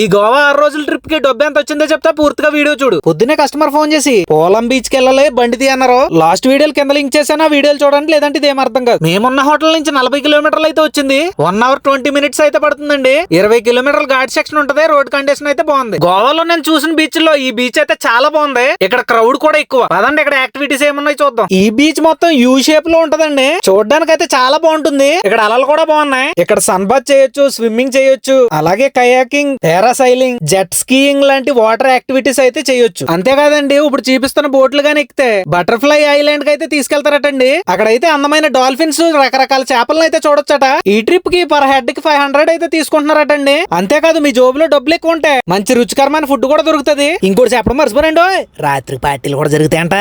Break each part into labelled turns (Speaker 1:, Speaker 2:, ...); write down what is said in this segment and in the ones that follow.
Speaker 1: ఈ గోవా ఆరు రోజుల ట్రిప్కి డబ్బు ఎంత వచ్చిందో చెప్తా పూర్తిగా వీడియో చూడు. పొద్దునే కస్టమర్ ఫోన్ చేసి పోలం బీచ్కి వెళ్ళాలి బండి తీ అన్నారు లాస్ట్ వీడియోలు కింద లింక్ చేశాను ఆ వీడియోలు చూడండి లేదంటే ఇదేం అర్థం కాదు. మేమున్న హోటల్ నుంచి నలభై కిలోమీటర్లు అయితే వచ్చింది. వన్ అవర్ ట్వంటీ మినిట్స్ అయితే పడుతుందండి. ఇరవై కిలోమీటర్ల ఘాట్ సెక్షన్ ఉంటది రోడ్ కండిషన్ అయితే బాగుంది. గోవాలో నేను చూసిన బీచ్లో ఈ బీచ్ అయితే చాలా బాగుంది. ఇక్కడ క్రౌడ్ కూడా ఎక్కువ. పదండి ఇక్కడ యాక్టివిటీస్ ఏమున్నాయి చూద్దాం. ఈ బీచ్ మొత్తం యూ షేప్లో ఉంటదండి. చూడడానికి అయితే చాలా బాగుంటుంది. ఇక్కడ అలలు కూడా బాగున్నాయి. ఇక్కడ సన్ బాత్ చేయొచ్చు స్విమ్మింగ్ చేయొచ్చు. అలాగే కయాకింగ్ పారాసైలింగ్ జెట్ స్కీయింగ్ లాంటి వాటర్ యాక్టివిటీస్ అయితే చేయొచ్చు. అంతేకాదండి ఇప్పుడు చూపిస్తున్న బోట్లు గాని ఎక్కితే బటర్ఫ్లై ఐలాండ్కి అయితే తీసుకెళ్తారటండి. అక్కడైతే అందమైన డాల్ఫిన్స్ రకరకాల చేపలను అయితే చూడొచ్చట. ఈ ట్రిప్కి పర్ హెడ్కి ఫైవ్ హండ్రెడ్ అయితే తీసుకుంటున్నారటండి. అంతేకాదు మీ జోబులో డబ్బులు ఎక్కువ ఉంటే మంచి రుచికరమైన ఫుడ్ కూడా దొరుకుతుంది. ఇంకోటి చెప్పడం మర్చిపోరండి రాత్రి పార్టీలు కూడా జరుగుతాయంట.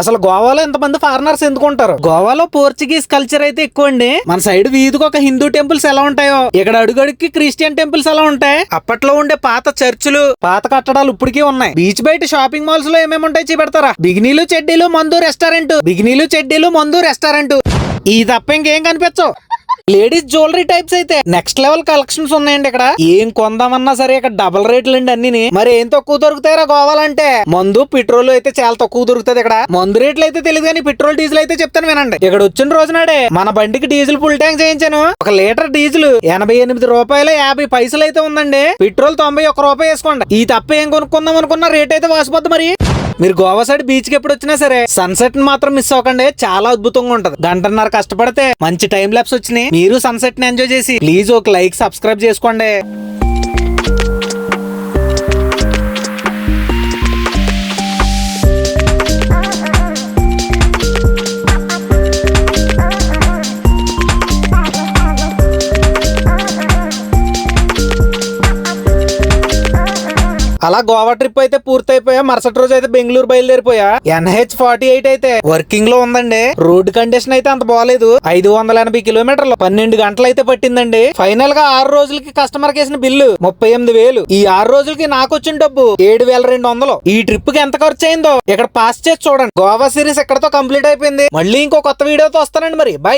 Speaker 1: అసలు గోవాలో ఎంతమంది ఫారినర్స్ ఎందుకు ఉంటారు గోవాలో పోర్చుగీస్ కల్చర్ అయితే ఎక్కువ అండి మన సైడ్ వీధికి ఒక హిందూ టెంపుల్స్ ఎలా ఉంటాయో? ఇక్కడ అడుగడుక్కి క్రిస్టియన్ టెంపుల్స్ ఎలా ఉంటాయి? అప్పట్లో ఉండే పాత చర్చిలు పాత కట్టడాలు ఇప్పటికీ ఉన్నాయి. బీచ్ బయట షాపింగ్ మాల్స్లో ఏమేమి ఉంటాయి చూపెడతారా? బిగినీలు చెడ్డీలు మందు రెస్టారెంట్. బిగినీలు చెడ్డీలు మందు రెస్టారెంట్. ఈ తప్ప ఇంకేం కనిపించవు. లేడీస్ జ్యువెలరీ టైప్స్ అయితే నెక్స్ట్ లెవెల్ కలెక్షన్స్ ఉన్నాయండి ఇక్కడ. ఏం కొందామన్నా సరే ఇక్కడ డబుల్ రేట్లు అండి అన్ని మరి ఏం తక్కువ దొరుకుతాయరా గోవాలంటే మందు పెట్రోల్ అయితే చాలా తక్కువ దొరుకుతుంది ఇక్కడ. మందు రేట్లు అయితే తెలియదు కానీ పెట్రోల్ డీజిల్ అయితే చెప్తాను వినండి. ఇక్కడ వచ్చిన రోజునాడే మన బండికి డీజిల్ ఫుల్ ట్యాంక్ చేయించాను. ఒక లీటర్ డీజిల్ ఎనభై ఎనిమిది రూపాయలు యాభై పైసలు అయితే ఉందండి. పెట్రోల్ తొంభై ఒక్క రూపాయి వేసుకోండి. ఈ తప్ప ఏం కొనుక్కుందాం అనుకున్న రేట్ అయితే వాసిపోద్ది మరి. మీరు గోవా సైడ్ బీచ్కి ఎప్పుడు వచ్చినా సరే సన్సెట్ని మాత్రం మిస్ అవ్వకండి. చాలా అద్భుతంగా ఉంటది. గంటన్నర కష్టపడితే మంచి టైం ల్యాబ్స్ వచ్చినాయి. మీరు సన్సెట్ని ఎంజాయ్ చేసి ప్లీజ్ ఒక లైక్ సబ్స్క్రైబ్ చేసుకోండి. అలా గోవా ట్రిప్ అయితే పూర్తయిపోయా. మరుసటి రోజు అయితే బెంగళూరు బయలుదేరిపోయా. ఎన్హెచ్ ఫార్టీ ఎయిట్ అయితే వర్కింగ్లో ఉందండి. రోడ్ కండిషన్ అయితే అంత బాగాలేదు ఐదు వందల ఎనభై కిలోమీటర్లు. పన్నెండు గంటలు అయితే పట్టిందండి. ఫైనల్గా ఆరు రోజులకి కస్టమర్ కేసిన బిల్లు ముప్పై ఎనిమిది వేలు. ఈ ఆరు రోజులకి నాకు వచ్చిన డబ్బు ఏడు వేల రెండు వందలు. ఈ ట్రిప్కి ఎంత ఖర్చు అయిందో ఇక్కడ పాస్ చేసి చూడండి. గోవా సిరీస్ ఎక్కడతో కంప్లీట్ అయిపోయింది. మళ్ళీ ఇంకో కొత్త వీడియోతో వస్తానండి మరి. బై